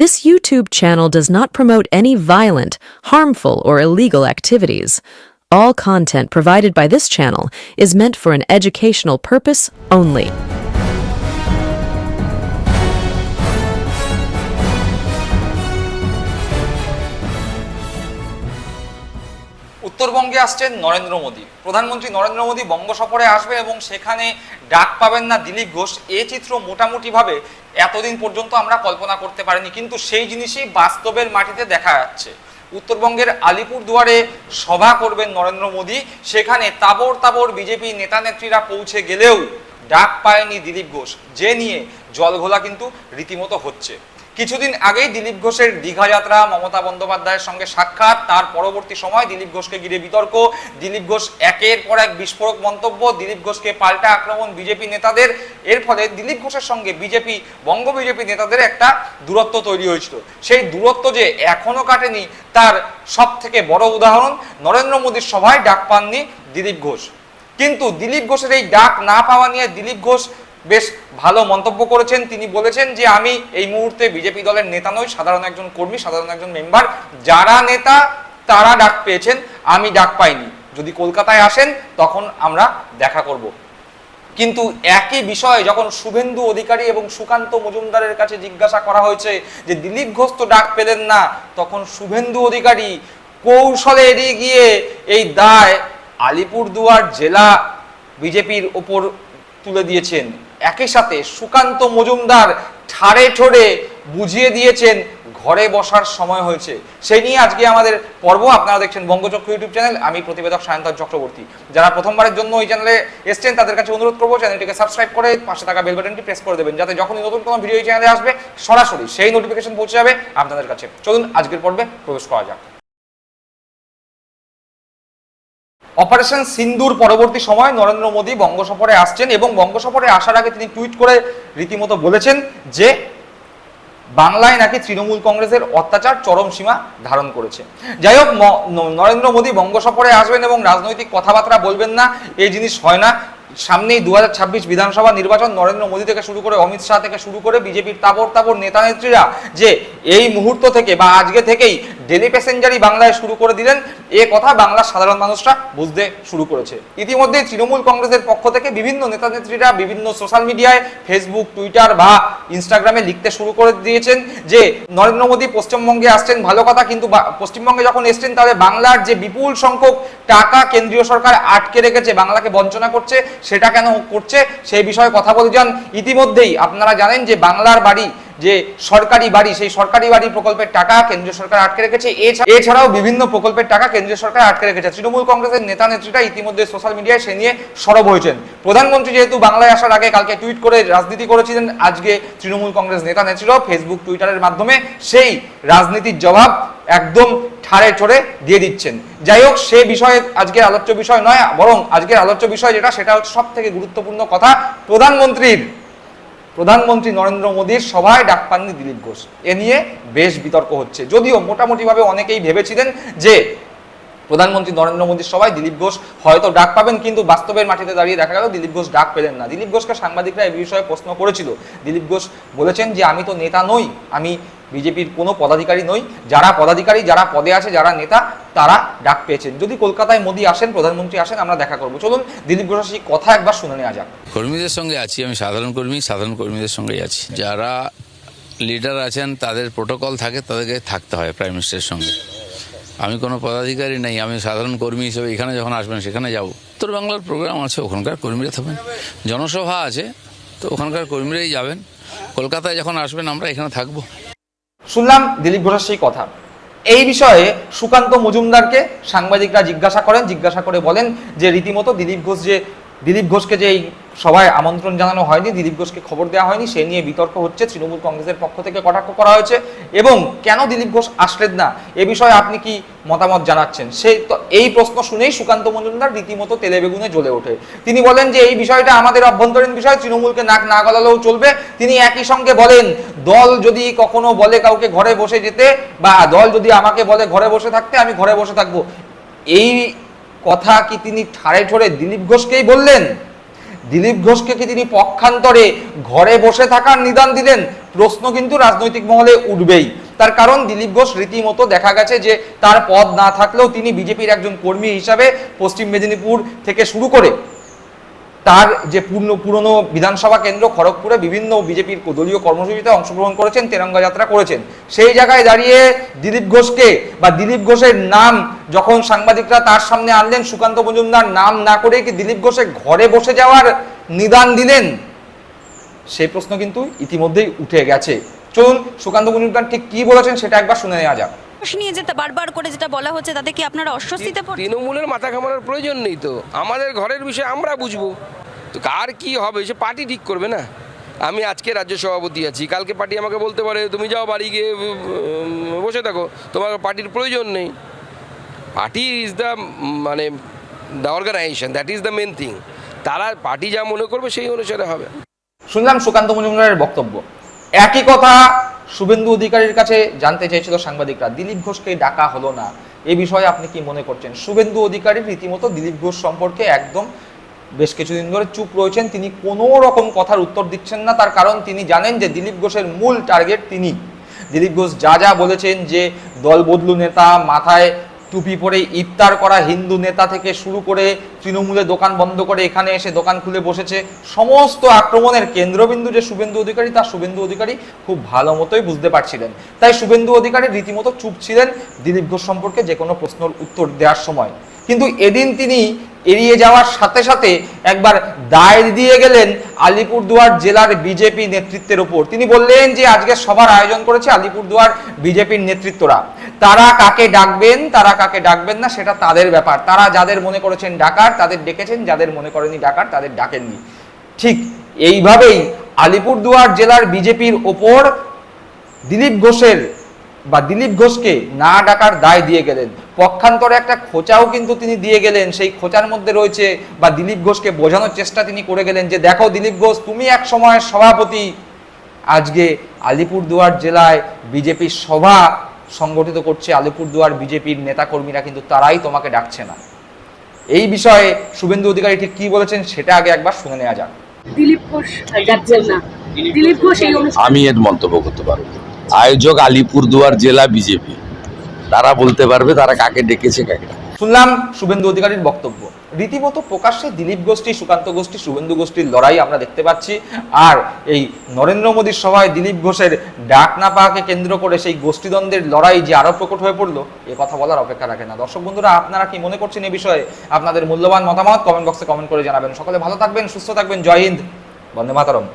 This YouTube channel does not promote any violent, harmful, or illegal activities. All content provided by this channel is meant for an educational purpose only. উত্তরবঙ্গে আসছেন নরেন্দ্র মোদী প্রধানমন্ত্রী নরেন্দ্র মোদী বঙ্গ সফরে আসবে এবং সেখানে ডাক পাবেন না দিলীপ ঘোষ এ চিত্র মোটামুটিভাবে এতদিন পর্যন্ত আমরা কল্পনা করতে পারিনি, কিন্তু সেই জিনিসই বাস্তবের মাটিতে দেখা যাচ্ছে। উত্তরবঙ্গের আলিপুর দুয়ারে সভা করবেন নরেন্দ্র মোদী, সেখানে তাবর তাবর বিজেপি নেতা নেত্রীরা পৌঁছে গেলেও ডাক পায়নি দিলীপ ঘোষ। যে নিয়ে জলঘোলা কিন্তু রীতিমতো হচ্ছে। কিছুদিন আগেই দিলীপ ঘোষের দীঘা যাত্রা, মমতা বন্দ্যোপাধ্যায়ের সঙ্গে সাক্ষাৎ, তার পরবর্তী সময় দিলীপ ঘোষকে ঘিরে বিতর্ক। দিলীপ ঘোষ একের পর এক বিস্ফোরক মন্তব্য, দিলীপ ঘোষকে পাল্টা আক্রমণ বিজেপি নেতাদের। এর ফলে দিলীপ ঘোষের সঙ্গে বিজেপি, বঙ্গ বিজেপি নেতাদের একটা দূরত্ব তৈরি হয়েছিল। সেই দূরত্ব যে এখনও কাটেনি, তার সব থেকে বড় উদাহরণ নরেন্দ্র মোদীর সভায় ডাক পাননি দিলীপ ঘোষ। কিন্তু দিলীপ ঘোষের এই ডাক না পাওয়া নিয়ে দিলীপ ঘোষ বেশ ভালো মন্তব্য করেছেন। তিনি বলেছেন যে, আমি এই মুহূর্তে বিজেপি দলের নেতা নই, সাধারণ একজন কর্মী, সাধারণ একজন মেম্বার। যারা নেতা, তারা ডাক পেয়েছেন, আমি ডাক পাইনি। যদি কলকাতায় আসেন, তখন আমরা দেখা করব। কিন্তু একই বিষয়ে যখন শুভেন্দু অধিকারী এবং সুকান্ত মজুমদারের কাছে জিজ্ঞাসা করা হয়েছে যে, দিলীপ ঘোষ তো ডাক পেলেন না, তখন শুভেন্দু অধিকারী কৌশলে এড়িয়ে গিয়ে এই দায় আলিপুরদুয়ার জেলা বিজেপির ওপর তুলে দিয়েছেন। একই সাথে সুকান্ত মজুমদার ঠাড়ে ঠোড়ে বুঝিয়ে দিয়েছেন, ঘরে বসার সময় হয়েছে। সেই নিয়ে আজকে আমাদের পর্ব, আপনারা দেখছেন বঙ্গচক্র ইউটিউব চ্যানেল, আমি প্রতিবেদক সায়ন্তন চক্রবর্তী। যারা প্রথমবারের জন্য এই চ্যানেলে এসছেন, তাদের কাছে অনুরোধ করব, চ্যানেলটিকে সাবস্ক্রাইব করে পাশে থাকা বেল বাটনটি প্রেস করে দেবেন, যাতে যখনই নতুন কোনো ভিডিও এই চ্যানেলে আসবে, সরাসরি সেই নোটিফিকেশন পৌঁছে যাবে আপনাদের কাছে। চলুন, আজকের পর্বে প্রবেশ করা যাক। অপারেশন সিন্দুর পরবর্তী সময় নরেন্দ্র মোদী বঙ্গ সফরে আসছেন এবং বঙ্গ সফরে আসার আগে তিনি টুইট করে রীতিমতো বলেছেন যে বাংলায় নাকি তৃণমূল কংগ্রেসের অত্যাচার চরম সীমা ধারণ করেছে। যাই হোক নরেন্দ্র মোদী বঙ্গ সফরে আসবেন এবং রাজনৈতিক কথাবার্তা বলবেন না, এই জিনিস হয় না। সামনেই দু হাজার ছাব্বিশ বিধানসভা নির্বাচন, নরেন্দ্র মোদী থেকে শুরু করে অমিত শাহ থেকে শুরু করে বিজেপির তাবর তাবর নেতা নেত্রীরা যে এই মুহূর্ত থেকে বা আজকে থেকেই ডেলি প্যাসেঞ্জারই বাংলায় শুরু করে দিলেন। এ কথা বাংলার সাধারণ মানুষরা বুঝতে শুরু করেছে। ইতিমধ্যে তৃণমূল কংগ্রেসের পক্ষ থেকে বিভিন্ন নেতা নেত্রীরা বিভিন্ন সোশ্যাল মিডিয়ায় ফেসবুক টুইটার বা ইনস্টাগ্রামে লিখতে শুরু করে দিয়েছেন যে, নরেন্দ্র মোদী পশ্চিমবঙ্গে আসছেন, ভালো কথা, কিন্তু পশ্চিমবঙ্গে যখন এসছেন, তাহলে বাংলার যে বিপুল সংখ্যক টাকা কেন্দ্রীয় সরকার আটকে রেখেছে, বাংলাকে বঞ্চনা করছে, সেটা কেন করছে, সেই বিষয়ে কথা বলে যান। ইতিমধ্যেই আপনারা জানেন যে, বাংলার বাড়ি যে সরকারি বাড়ি, সেই সরকারি বাড়ি প্রকল্পের টাকা কেন্দ্রীয় সরকার আটকে রেখেছে। এছাড়াও বিভিন্ন প্রকল্পের টাকা কেন্দ্রীয় সরকার আটকে রেখেছে। তৃণমূল কংগ্রেসের নেতা নেত্রীরা ইতিমধ্যে সোশ্যাল মিডিয়ায় সে নিয়ে সরব হয়েছেন। প্রধানমন্ত্রী যেহেতু বাংলায় আসার আগে কালকে টুইট করে রাজনীতি করেছিলেন, আজকে তৃণমূল কংগ্রেস নেতা নেত্রীরাও ফেসবুক, টুইটারের মাধ্যমে সেই রাজনীতির জবাব একদম ঠাড়ে ঠোড়ে দিয়ে দিচ্ছেন। যাই হোক, সে বিষয়ে আজকের আলোচ্য বিষয় নয়, বরং আজকের আলোচ্য বিষয় যেটা, সেটা হচ্ছে সব থেকে গুরুত্বপূর্ণ কথা, প্রধানমন্ত্রীর প্রধানমন্ত্রী নরেন্দ্র মোদীর সভায় ডাক পাননি দিলীপ ঘোষ। এ নিয়ে বেশ বিতর্ক হচ্ছে। যদিও মোটামুটিভাবে অনেকেই ভেবেছিলেন যে প্রধানমন্ত্রী নরেন্দ্র মোদীর সভায় দিলীপ ঘোষ হয়তো ডাক পাবেন, কিন্তু বাস্তবের মাটিতে দাঁড়িয়ে দেখা গেল দিলীপ ঘোষ ডাক পেলেন না। দিলীপ ঘোষকে সাংবাদিকরা এই বিষয়ে প্রশ্ন করেছিল। দিলীপ ঘোষ বলেছেন যে, আমি তো নেতা নই। আমি বিজেপির কোনো পদাধিকারী নই। যারা পদাধিকারী, যারা পদে আছে, যারা নেতা তারা ডাক পেয়েছেন। যদি কলকাতায় মোদী আসেন প্রধানমন্ত্রী আসেন আমরা দেখা করব। চলুন দিলীপ ঘোষের সেই কথা একবার শুনে নেওয়া যাক। কর্মীদের সঙ্গে আছি আমি সাধারণ কর্মী সাধারণ কর্মীদের সঙ্গেই আছি। যারা লিডার আছেন তাদের প্রোটোকল থাকে তাদেরকে থাকতে হয় প্রাইম মিনিস্টারের সঙ্গে। আমি কোনো পদাধিকারী নেই আমি সাধারণ কর্মী হিসেবে এখানে যখন আসবেন সেখানে যাব। উত্তর বাংলার প্রোগ্রাম আছে ওখানকার কর্মীরা থাকবেন। জনসভা আছে তো ওখানকার কর্মীরাই যাবেন। কলকাতায় যখন আসবেন আমরা এখানে থাকব। শুনলাম দিলীপ ঘোষের সেই কথা। এই বিষয়ে সুকান্ত মজুমদারকে সাংবাদিকরা জিজ্ঞাসা করেন, জিজ্ঞাসা করে বলেন যে রীতিমতো দিলীপ ঘোষ যে দিলীপ ঘোষকে যে এই সভায় আমন্ত্রণ জানানো হয়নি, দিলীপ ঘোষকে খবর দেওয়া হয়নি, সে নিয়ে বিতর্ক হচ্ছে, তৃণমূল কংগ্রেসের পক্ষ থেকে কটাক্ষ করা হয়েছে, এবং কেন দিলীপ ঘোষ আসলেন না? এ বিষয়ে আপনি কি মতামত জানাচ্ছেন? সেই তো এই প্রশ্ন শুনেই সুকান্ত মজুমদার রীতিমতো তেলে বেগুনে জ্বলে ওঠে। তিনি বলেন যে এই বিষয়টা আমাদের অভ্যন্তরীণ বিষয়, তৃণমূলকে নাক না গলালেও চলবে। তিনি একই সঙ্গে বলেন, দল যদি কখনো বলে কাউকে ঘরে বসে যেতে, বা দল যদি আমাকে বলে ঘরে বসে থাকতে, আমি ঘরে বসে থাকব। এই কথা কি তিনি ঠাড়ে ঠোড়ে দিলীপ ঘোষকেই বললেন? দিলীপ ঘোষকে কি তিনি পক্ষান্তরে ঘরে বসে থাকার নিদান দিলেন? প্রশ্ন কিন্তু রাজনৈতিক মহলে উঠবেই। তার কারণ দিলীপ ঘোষ রীতিমতো দেখা গেছে যে তার পদ না থাকলেও তিনি বিজেপির একজন কর্মী হিসাবে পশ্চিম মেদিনীপুর থেকে শুরু করে তার যে পূর্ণ, পুরনো বিধানসভা কেন্দ্র খড়গপুরে বিভিন্ন বিজেপির দলীয় কর্মসূচিতে অংশগ্রহণ করেছেন, তেরঙ্গা যাত্রা করেছেন। সেই জায়গায় দাঁড়িয়ে দিলীপ ঘোষকে বা দিলীপ ঘোষের নাম যখন সাংবাদিকরা তার সামনে আনলেন, সুকান্ত মজুমদার নাম না করে কি দিলীপ ঘোষের ঘরে বসে যাওয়ার নিদান দিলেন? সেই প্রশ্ন কিন্তু ইতিমধ্যেই উঠে গেছে। চলুন সুকান্ত মজুমদার ঠিক কি বলেছেন সেটা একবার শুনে নেওয়া যাক। নিয়ে যেটা বারবার করে যেটা বলা হচ্ছে তাতে কি আপনারা অস্বস্তিতে পড়ছেন তৃণমূলের মাথা ঘামানোর প্রয়োজন নেই তো। আমাদের ঘরের বিষয় আমরা বুঝব। তো কার কি হবে সে পার্টি ঠিক করবে না। আমি আজকে রাজ্য সভাপতি আছি কালকে পার্টি আমাকে বলতে পারে তুমি যাও বাড়ি গিয়ে বসে থাকো। তোমার পার্টির প্রয়োজন নেই। পার্টি ইজ দ্য মানে the organization that is the main thing তারা পার্টি যা মনে করবে সেই অনুসারে হবে। শুনলাম সুকান্ত মজুমদারের বক্তব্য। একই কথা শুভেন্দু অধিকারীর কাছে জানতে চেয়েছিল সাংবাদিকরা, দিলীপ ঘোষকে ডাকা হলো না। এ বিষয়ে আপনি কি মনে করছেন? শুভেন্দু অধিকারী রীতিমতো দিলীপ ঘোষ সম্পর্কে একদম বেশ কিছুদিন ধরে চুপ রয়েছেন। তিনি কোনো রকম কথার উত্তর দিচ্ছেন না। তার কারণ তিনি জানেন যে দিলীপ ঘোষের মূল টার্গেট তিনি। দিলীপ ঘোষ যা যা বলেছেন যে দল বদলু নেতা মাথায় টুপি পরে ইফতার করা হিন্দু নেতা থেকে শুরু করে তৃণমূলে দোকান বন্ধ করে এখানে এসে দোকান খুলে বসেছে। সমস্ত আক্রমণের কেন্দ্রবিন্দু যে শুভেন্দু অধিকারী তা শুভেন্দু অধিকারী খুব ভালো মতোই বুঝতে পারছিলেন। তাই শুভেন্দু অধিকারী রীতিমতো চুপ ছিলেন দিলীপ ঘোষ সম্পর্কে যে কোনো প্রশ্নের উত্তর দেওয়ার সময়। কিন্তু এদিন তিনি এড়িয়ে যাওয়ার সাথে সাথে একবার দায় দিয়ে গেলেন আলিপুরদুয়ার জেলার বিজেপি নেতৃত্বের ওপর তিনি বললেন যে, আজকে সভার আয়োজন করেছে আলিপুরদুয়ার বিজেপির নেতৃত্বরা। তারা কাকে ডাকবেন, তারা কাকে ডাকবেন না, সেটা তাদের ব্যাপার। তারা যাদের মনে করেছেন ডাকার, তাদের ডেকেছেন, যাদের মনে করেনি ডাকার, তাদের ডাকেননি। ঠিক এইভাবেই আলিপুরদুয়ার জেলার বিজেপির ওপর দিলীপ ঘোষের বা দিলীপ ঘোষকে না ডাকার দায় দিয়ে গেলেন। পক্ষান্তরে একটা খোঁচাও কিন্তু তিনি দিয়ে গেলেন। সেই খোঁচার মধ্যে রয়েছে বা দিলীপ ঘোষকে বোঝানোর চেষ্টা তিনি করে গেলেন যে দেখো দিলীপ ঘোষ তুমি এক সময়ের সভাপতি। আজকে আলিপুরদুয়ার জেলায় বিজেপির সভা সংগঠিত করছে। আলিপুরদুয়ার বিজেপির নেতাকর্মীরা কিন্তু তারাই তোমাকে ডাকছে না। এই বিষয়ে শুভেন্দু অধিকারী ঠিক কি বলেছেন সেটা আগে একবার শুনে নেওয়া যাক। দিলীপ ঘোষ যাচ্ছেন না দিলীপ ঘোষ। এই আমি এর মন্তব্য করতে পারব। না। আয়োজক আলিপুরদুয়ার জেলা বিজেপি। তারা বলতে পারবে তারা কাকে ডেকেছে, কাকে শুনলাম শুভেন্দু অধিকারীর বক্তব্য। রীতিমতো প্রকাশ্যে দিলীপ গোষ্ঠী, সুকান্ত গোষ্ঠী, শুভেন্দু গোষ্ঠীর লড়াই আমরা দেখতে পাচ্ছি। আর এই নরেন্দ্র মোদীর সভায় দিলীপ ঘোষের ডাক না পাওয়াকে কেন্দ্র করে সেই গোষ্ঠীদ্বন্দ্বের লড়াই যে আরও প্রকট হয়ে পড়ল, এ কথা বলার অপেক্ষা রাখে না। দর্শক বন্ধুরা, আপনারা কি মনে করছেন এ বিষয়ে? আপনাদের মূল্যবান মতামত কমেন্ট বক্সে কমেন্ট করে জানাবেন। সকলে ভালো থাকবেন, সুস্থ থাকবেন। জয় হিন্দ। বন্দে মাতরম।